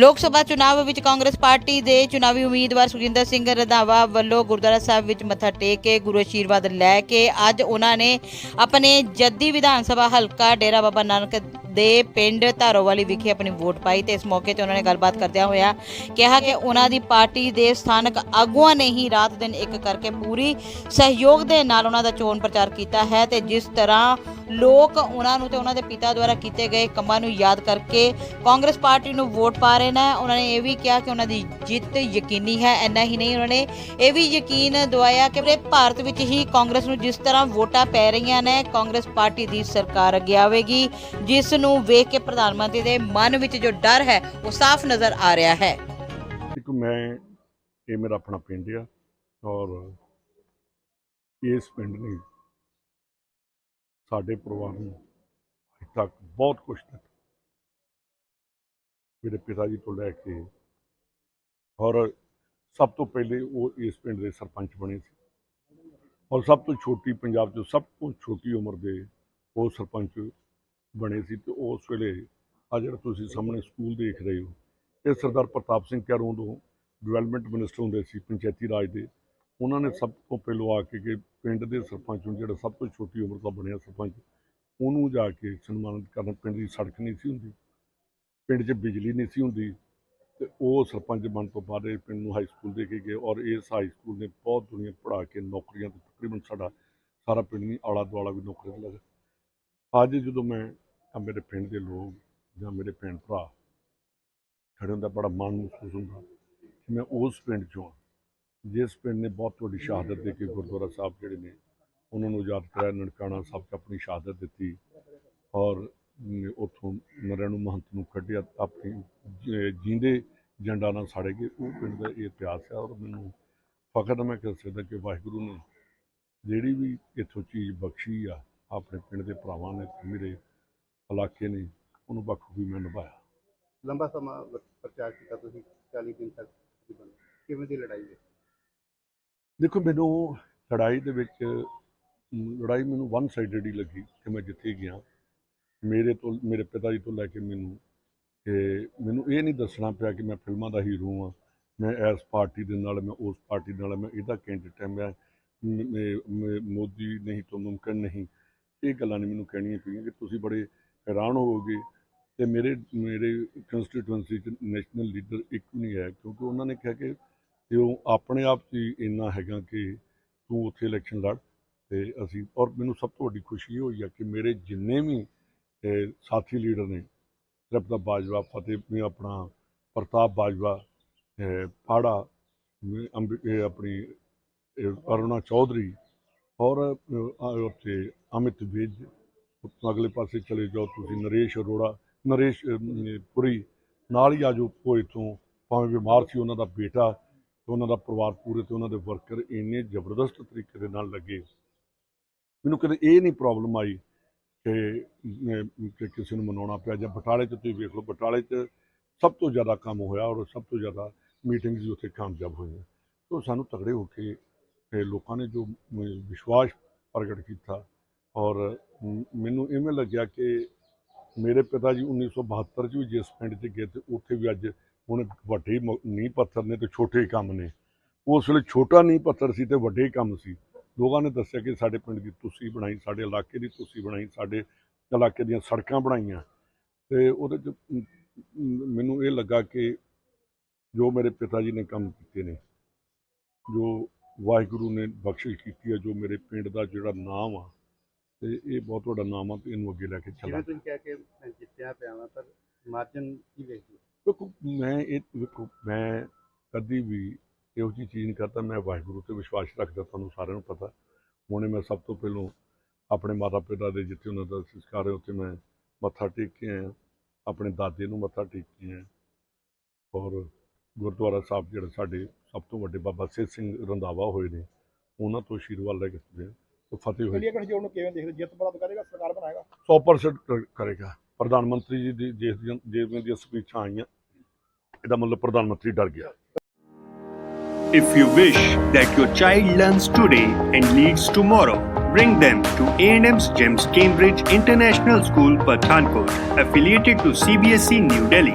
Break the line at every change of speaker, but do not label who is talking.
ਲੋਕ ਸਭਾ ਚੁਣਾਵ ਵਿੱਚ ਕਾਂਗਰਸ ਪਾਰਟੀ ਦੇ ਚੁਣਾਵੀ ਉਮੀਦਵਾਰ ਸੁਖਜਿੰਦਰ ਸਿੰਘ ਰੰਧਾਵਾ ਵੱਲੋਂ ਗੁਰਦੁਆਰਾ ਸਾਹਿਬ ਵਿੱਚ ਮੱਥਾ ਟੇਕ ਕੇ ਗੁਰੂ ਆਸ਼ੀਰਵਾਦ ਲੈ ਕੇ ਅੱਜ ਉਹਨਾਂ ਨੇ ਆਪਣੇ ਜੱਦੀ ਵਿਧਾਨ ਸਭਾ ਹਲਕਾ ਡੇਰਾ ਬਾਬਾ ਨਾਨਕ ਦੇ ਪਿੰਡ ਧਾਰੋਵਾਲੀ ਵਿਖੇ ਆਪਣੀ ਵੋਟ ਪਾਈ ਤੇ ਇਸ ਮੌਕੇ ਤੇ ਉਹਨਾਂ ਨੇ ਗੱਲਬਾਤ ਕਰਦਿਆਂ ਹੋਇਆ ਕਿਹਾ ਕਿ ਉਹਨਾਂ ਦੀ ਪਾਰਟੀ ਦੇ ਸਥਾਨਕ ਆਗੂਆਂ ਨੇ ਹੀ ਰਾਤ ਦਿਨ ਇੱਕ ਕਰਕੇ ਪੂਰੀ ਸਹਿਯੋਗ ਦੇ ਨਾਲ ਉਹਨਾਂ ਦਾ ਚੋਣ ਪ੍ਰਚਾਰ ਕੀਤਾ ਹੈ ਤੇ ਜਿਸ ਤਰ੍ਹਾਂ ਲੋਕ ਉਹਨਾਂ ਨੂੰ ਤੇ ਉਹਨਾਂ ਦੇ ਪਿਤਾ ਦੁਆਰਾ ਕੀਤੇ ਗਏ ਕੰਮਾਂ ਨੂੰ ਯਾਦ ਕਰਕੇ ਕਾਂਗਰਸ ਪਾਰਟੀ ਨੂੰ ਵੋਟ ਪਾ ਰਹੇ ਨੇ। ਉਹਨਾਂ ਨੇ ਇਹ ਵੀ ਕਿਹਾ ਕਿ ਉਹਨਾਂ ਦੀ ਜਿੱਤ ਯਕੀਨੀ ਹੈ, ਇੰਨਾ ਹੀ ਨਹੀਂ। ਉਹਨਾਂ ਨੇ ਇਹ ਵੀ ਯਕੀਨ ਦਵਾਇਆ ਕਿ ਪੂਰੇ ਭਾਰਤ ਵਿੱਚ ਹੀ ਕਾਂਗਰਸ ਨੂੰ ਜਿਸ ਤਰ੍ਹਾਂ ਵੋਟਾਂ ਪੈ ਰਹੀਆਂ ਨੇ, ਕਾਂਗਰਸ ਪਾਰਟੀ ਦੀ ਸਰਕਾਰ ਅੱਗੇ ਆਵੇਗੀ। ਜਿਸ ਨੂੰ ਵੇਖ ਕੇ ਪ੍ਰਧਾਨ ਮੰਤਰੀ ਦੇ ਮਨ ਵਿੱਚ ਜੋ ਡਰ ਹੈ, ਉਹ ਸਾਫ਼ ਨਜ਼ਰ ਆ ਰਿਹਾ ਹੈ।
ਇੱਕ ਮੈਂ ਇਹ ਮੇਰਾ ਆਪਣਾ ਪਿੰਡ ਆ ਔਰ ਇਸ ਪਿੰਡ ਨੇ ਸਾਡੇ ਪਰਿਵਾਰ ਨੂੰ ਅੱਜ ਤੱਕ ਬਹੁਤ ਕੁਝ ਦਿੱਤਾ ਮੇਰੇ ਪਿਤਾ ਜੀ ਤੋਂ ਲੈ ਕੇ ਔਰ ਸਭ ਤੋਂ ਪਹਿਲੇ ਉਹ ਇਸ ਪਿੰਡ ਦੇ ਸਰਪੰਚ ਬਣੇ ਸੀ। ਔਰ ਸਭ ਤੋਂ ਛੋਟੀ ਪੰਜਾਬ 'ਚ ਸਭ ਤੋਂ ਛੋਟੀ ਉਮਰ ਦੇ ਉਹ ਸਰਪੰਚ ਬਣੇ ਸੀ ਤੇ ਉਸ ਵੇਲੇ ਆ ਜਿਹੜਾ ਤੁਸੀਂ ਸਾਹਮਣੇ ਸਕੂਲ ਦੇਖ ਰਹੇ ਹੋ, ਇਹ ਸਰਦਾਰ ਪ੍ਰਤਾਪ ਸਿੰਘ ਕੈਰੋਂ ਤੋਂ ਡਿਵੈਲਪਮੈਂਟ ਮਿਨਿਸਟਰ ਹੁੰਦੇ ਸੀ ਪੰਚਾਇਤੀ ਰਾਜ ਦੇ। ਉਹਨਾਂ ਨੇ ਸਭ ਤੋਂ ਪਹਿਲਾਂ ਆ ਕੇ ਕਿ ਪਿੰਡ ਦੇ ਸਰਪੰਚ ਨੂੰ ਜਿਹੜਾ ਸਭ ਤੋਂ ਛੋਟੀ ਉਮਰ ਦਾ ਬਣਿਆ ਸਰਪੰਚ, ਉਹਨੂੰ ਜਾ ਕੇ ਸਨਮਾਨਿਤ ਕਰਨ ਪਿੰਡ ਦੀ ਸੜਕ ਨਹੀਂ ਸੀ ਹੁੰਦੀ, ਪਿੰਡ 'ਚ ਬਿਜਲੀ ਨਹੀਂ ਸੀ ਹੁੰਦੀ ਤੇ ਉਹ ਸਰਪੰਚ ਬਣ ਤੋਂ ਬਾਅਦ ਇਹ ਪਿੰਡ ਨੂੰ ਹਾਈ ਸਕੂਲ ਦੇ ਕੇ ਗਏ ਔਰ ਇਸ ਹਾਈ ਸਕੂਲ ਨੇ ਬਹੁਤ ਦੁਨੀਆ ਪੜ੍ਹਾ ਕੇ ਨੌਕਰੀਆਂ ਤੇ ਤਕਰੀਬਨ ਸਾਡਾ ਸਾਰਾ ਪਿੰਡ ਨਹੀਂ ਆਲਾ ਦੁਆਲਾ ਵੀ ਨੌਕਰੀ ਤੇ ਲੱਗਾ ਅੱਜ ਜਦੋਂ ਮੈਂ ਮੇਰੇ ਪਿੰਡ ਦੇ ਲੋਕ ਜਾਂ ਮੇਰੇ ਭੈਣ ਭਰਾ ਖੜੇ ਹੁੰਦਾ ਬੜਾ ਮਾਣ ਮਹਿਸੂਸ ਹੁੰਦਾ ਕਿ ਮੈਂ ਉਸ ਪਿੰਡ ਚੋਂ ਜਿਸ ਪਿੰਡ ਨੇ ਬਹੁਤ ਵੱਡੀ ਸ਼ਹਾਦਤ ਦੇ ਕੇ ਗੁਰਦੁਆਰਾ ਸਾਹਿਬ ਜਿਹੜੇ ਨੇ ਉਹਨਾਂ ਨੂੰ ਆਜ਼ਾਦ ਕਰਾਇਆ ਨਨਕਾਣਾ ਸਾਹਿਬ 'ਚ ਆਪਣੀ ਸ਼ਹਾਦਤ ਦਿੱਤੀ ਔਰ ਅਮ, ਉੱਥੋਂ ਨਰਿਆਣੂ ਮਹੰਤ ਨੂੰ ਕੱਢਿਆ ਆਪਣੀ ਜ- ਜੀਂਦੇ ਜੰਡਾ ਨਾਲ ਸਾੜੇ ਗਏ ਉਹ ਪਿੰਡ ਦਾ ਇਹ ਇਤਿਹਾਸ ਹੈ ਔਰ ਮੈਨੂੰ ਫਖਰ ਮੈਂ ਕਹਿ ਸਕਦਾ ਕਿ ਵਾਹਿਗੁਰੂ ਨੇ ਜਿਹੜੀ ਵੀ ਇੱਥੋਂ ਚੀਜ਼ ਬਖਸ਼ੀ ਆ ਆਪਣੇ ਪਿੰਡ ਦੇ ਭਰਾਵਾਂ ਨੇ ਮੇਰੇ ਇਲਾਕੇ ਨੇ ਉਹਨੂੰ ਬਖੂਬੀ ਮੈਂ ਨਿਭਾਇਆ।
ਲੰਬਾ ਸਮਾਂ ਪ੍ਰਚਾਰ ਕੀਤਾ ਤੁਸੀਂ 40 ਦਿਨ ਤੱਕ ਕਿਵੇਂ ਦੀ ਲੜਾਈ ਹੈ?
ਦੇਖੋ, ਮੈਨੂੰ ਲੜਾਈ ਦੇ ਵਿੱਚ ਲੜਾਈ ਮੈਨੂੰ ਵਨ ਸਾਈਡਡ ਹੀ ਲੱਗੀ ਕਿ ਮੈਂ ਜਿੱਥੇ ਗਿਆ। ਮੇਰੇ ਤੋਂ, ਮੇਰੇ ਪਿਤਾ ਜੀ ਤੋਂ ਲੈ ਕੇ ਮੈਨੂੰ ਕਿ ਮੈਨੂੰ ਇਹ ਨਹੀਂ ਦੱਸਣਾ ਪਿਆ ਕਿ ਮੈਂ ਫਿਲਮਾਂ ਦਾ ਹੀਰੋ ਹਾਂ। ਮੈਂ ਇਸ ਪਾਰਟੀ ਦੇ ਨਾਲ, ਮੈਂ ਉਸ ਪਾਰਟੀ ਦੇ ਨਾਲ, ਮੈਂ ਇਹਦਾ ਕੈਂਡੀਡੇਟ ਹਾਂ ਮੈਂ ਮੋਦੀ ਨਹੀਂ ਤੋਂ ਮੁਮਕਿਨ ਨਹੀਂ। ਇਹ ਗੱਲਾਂ ਨਹੀਂ ਮੈਨੂੰ ਕਹਿਣੀਆਂ ਪਈਆਂ ਕਿ ਤੁਸੀਂ ਬੜੇ ਹੈਰਾਨ ਹੋਵੋਗੇ ਤੇ ਮੇਰੇ ਮੇਰੇ ਕੰਸਟੀਟੂਐਂਸੀ ਚ ਨੈਸ਼ਨਲ ਲੀਡਰ ਇੱਕ ਨਹੀਂ ਹੈ, ਕਿਉਂਕਿ ਉਹਨਾਂ ਨੇ ਕਿਹਾ ਕਿ ਤੇ ਉਹ ਆਪਣੇ ਆਪ 'ਚ ਹੀ ਇੰਨਾ ਹੈਗਾ ਕਿ ਤੂੰ ਉੱਥੇ ਇਲੈਕਸ਼ਨ ਲੜ ਤੇ ਅਸੀਂ ਔਰ ਮੈਨੂੰ ਸਭ ਤੋਂ ਵੱਡੀ ਖੁਸ਼ੀ ਇਹ ਹੋਈ ਆ ਕਿ ਮੇਰੇ ਜਿੰਨੇ ਵੀ ਸਾਥੀ ਲੀਡਰ ਨੇ ਤ੍ਰਿਪਤਾ ਬਾਜਵਾ ਫਤਿਹ ਵੀ ਆਪਣਾ ਪ੍ਰਤਾਪ ਬਾਜਵਾ ਅਹ, ਪਾੜਾ ਅੰਬ- ਆਪਣੀ ਅਰੁਣਾ ਚੌਧਰੀ ਔਰ ਉੱਥੇ ਅਮਿਤ ਵਿਜ ਉੱਤੋਂ ਅਗਲੇ ਪਾਸੇ ਚਲੇ ਜਾਓ ਤੁਸੀਂ ਨਰੇਸ਼ ਅਰੋੜਾ ਨਰੇਸ਼ ਪੁਰੀ ਨਾਲ ਹੀ ਆਜੋ ਉਹ ਇੱਥੋਂ ਭਾਵੇਂ ਬਿਮਾਰ ਸੀ ਉਹਨਾਂ ਦਾ ਬੇਟਾ ਤੇ ਉਹਨਾਂ ਦਾ ਪਰਿਵਾਰ ਪੂਰੇ ਤੇ ਉਹਨਾਂ ਦੇ ਵਰਕਰ ਇੰਨੇ ਜ਼ਬਰਦਸਤ ਤਰੀਕੇ ਦੇ ਨਾਲ ਲੱਗੇ। ਮੈਨੂੰ ਕਦੇ ਇਹ ਨਹੀਂ ਪ੍ਰੋਬਲਮ ਆਈ ਕਿ ਕਿਸੇ ਨੂੰ ਮਨਾਉਣਾ ਪਿਆ ਜਾਂ ਬਟਾਲੇ 'ਚ ਤੁਸੀਂ ਵੇਖ ਲਓ, ਬਟਾਲੇ 'ਚ ਸਭ ਤੋਂ ਜ਼ਿਆਦਾ ਕੰਮ ਹੋਇਆ ਔਰ ਸਭ ਤੋਂ ਜ਼ਿਆਦਾ ਮੀਟਿੰਗਸ ਵੀ ਉੱਥੇ ਕਾਮਯਾਬ ਹੋਈਆਂ। ਸੋ ਸਾਨੂੰ ਤਗੜੇ ਹੋ ਕੇ ਲੋਕਾਂ ਨੇ ਜੋ ਵਿਸ਼ਵਾਸ ਪ੍ਰਗਟ ਕੀਤਾ ਔਰ ਮੈਨੂੰ ਇਵੇਂ ਲੱਗਿਆ ਕਿ ਮੇਰੇ ਪਿਤਾ ਜੀ 1972 ਚ ਵੀ ਜਿਸ ਪਿੰਡ 'ਚ ਗਏ ਤੇ ਉੱਥੇ ਵੀ ਅੱਜ ਹੁਣ ਵੱਡੇ ਨੀਂਹ ਪੱਥਰ ਨੇ ਤੇ ਛੋਟੇ ਕੰਮ ਨੇ। ਉਸ ਵੇਲੇ ਛੋਟਾ ਨੀਂਹ ਪੱਥਰ ਸੀ ਤੇ ਵੱਡੇ ਕੰਮ ਸੀ। ਲੋਕਾਂ ਨੇ ਦੱਸਿਆ ਕਿ ਸਾਡੇ ਪਿੰਡ ਦੀ ਤੁਸੀਂ ਬਣਾਈ, ਸਾਡੇ ਇਲਾਕੇ ਦੀ ਤੁਸੀਂ ਬਣਾਈ, ਸਾਡੇ ਇਲਾਕੇ ਦੀਆਂ ਸੜਕਾਂ ਬਣਾਈਆਂ। ਤੇ ਉਹਦੇ 'ਚ ਮੈਨੂੰ ਇਹ ਲੱਗਾ ਕਿ ਜੋ ਮੇਰੇ ਪਿਤਾ ਜੀ ਨੇ ਕੰਮ ਕੀਤੇ ਨੇ, ਜੋ ਵਾਹਿਗੁਰੂ ਨੇ ਬਖਸ਼ਿਸ਼ ਕੀਤੀ ਹੈ, ਜੋ ਮੇਰੇ ਪਿੰਡ ਦਾ ਜਿਹੜਾ ਨਾਮ ਆ, ਤੇ ਇਹ ਬਹੁਤ ਵੱਡਾ ਨਾਮ ਆ ਤੇ ਇਹਨੂੰ ਅੱਗੇ ਲੈ ਕੇ ਚੱਲਾਂ
ਜਿਵੇਂ ਤੁਸੀਂ ਕਹਿ ਕੇ ਜਿੱਤਿਆ ਪਿਆ ਵਾਂ, ਪਰ ਮਾਰਜਨ ਕੀ ਵੇਖੀ
ਵੇਖੋ ਮੈਂ ਇਹ ਵੇਖੋ ਮੈਂ ਕਦੀ ਵੀ ਇਹੋ ਜਿਹੀ ਚੀਜ਼ ਨਹੀਂ ਕਰਦਾ ਮੈਂ ਵਾਹਿਗੁਰੂ ਤੇ ਵਿਸ਼ਵਾਸ ਰੱਖਦਾ ਤੁਹਾਨੂੰ ਸਾਰਿਆਂ ਨੂੰ ਪਤਾ। ਹੁਣੇ ਮੈਂ ਸਭ ਤੋਂ ਪਹਿਲਾਂ ਆਪਣੇ ਮਾਤਾ ਪਿਤਾ ਦੇ ਜਿੱਥੇ ਉਹਨਾਂ ਦਾ ਸੰਸਕਾਰ ਹੈ ਉੱਥੇ ਮੈਂ ਮੱਥਾ ਟੇਕ ਕੇ ਆਇਆ। ਆਪਣੇ ਦਾਦੇ ਨੂੰ ਮੱਥਾ ਟੇਕ ਕੇ ਆਇਆ। ਔਰ ਗੁਰਦੁਆਰਾ ਸਾਹਿਬ ਜਿਹੜੇ ਸਾਡੇ ਸਭ ਤੋਂ ਵੱਡੇ ਬਾਬਾ ਸਿੱਧ ਸਿੰਘ ਰੰਧਾਵਾ ਹੋਏ ਨੇ ਉਹਨਾਂ ਤੋਂ ਆਸ਼ੀਰਵਾਦ ਲੈ ਕੇ ਤੇ ਫਤਿਹ ਹੋਈ।
ਨੂੰ ਕਿਵੇਂ ਦੇਖਦੇ? ਜਿੱਤ ਪ੍ਰਾਪਤ ਕਰੇਗਾ ਸਰਕਾਰ ਬਣਾਏਗਾ?
100% ਕਰ- ਕਰੇਗਾ। ਪ੍ਰਧਾਨ ਮੰਤਰੀ ਜੀ ਦੀ ਜਿਸ ਦੀਆਂ ਜਿਵੇਂ ਦੀਆਂ ਸਪੀਚਾਂ ਆਈਆਂ ਇਹਦਾ ਮਤਲਬ ਪ੍ਰਧਾਨ ਮੰਤਰੀ ਡਰ ਗਿਆ
If you wish that your child learns today and leads tomorrow, bring them to A&M's GEMS Cambridge International School, Pathankot, affiliated to CBSE E, New Delhi.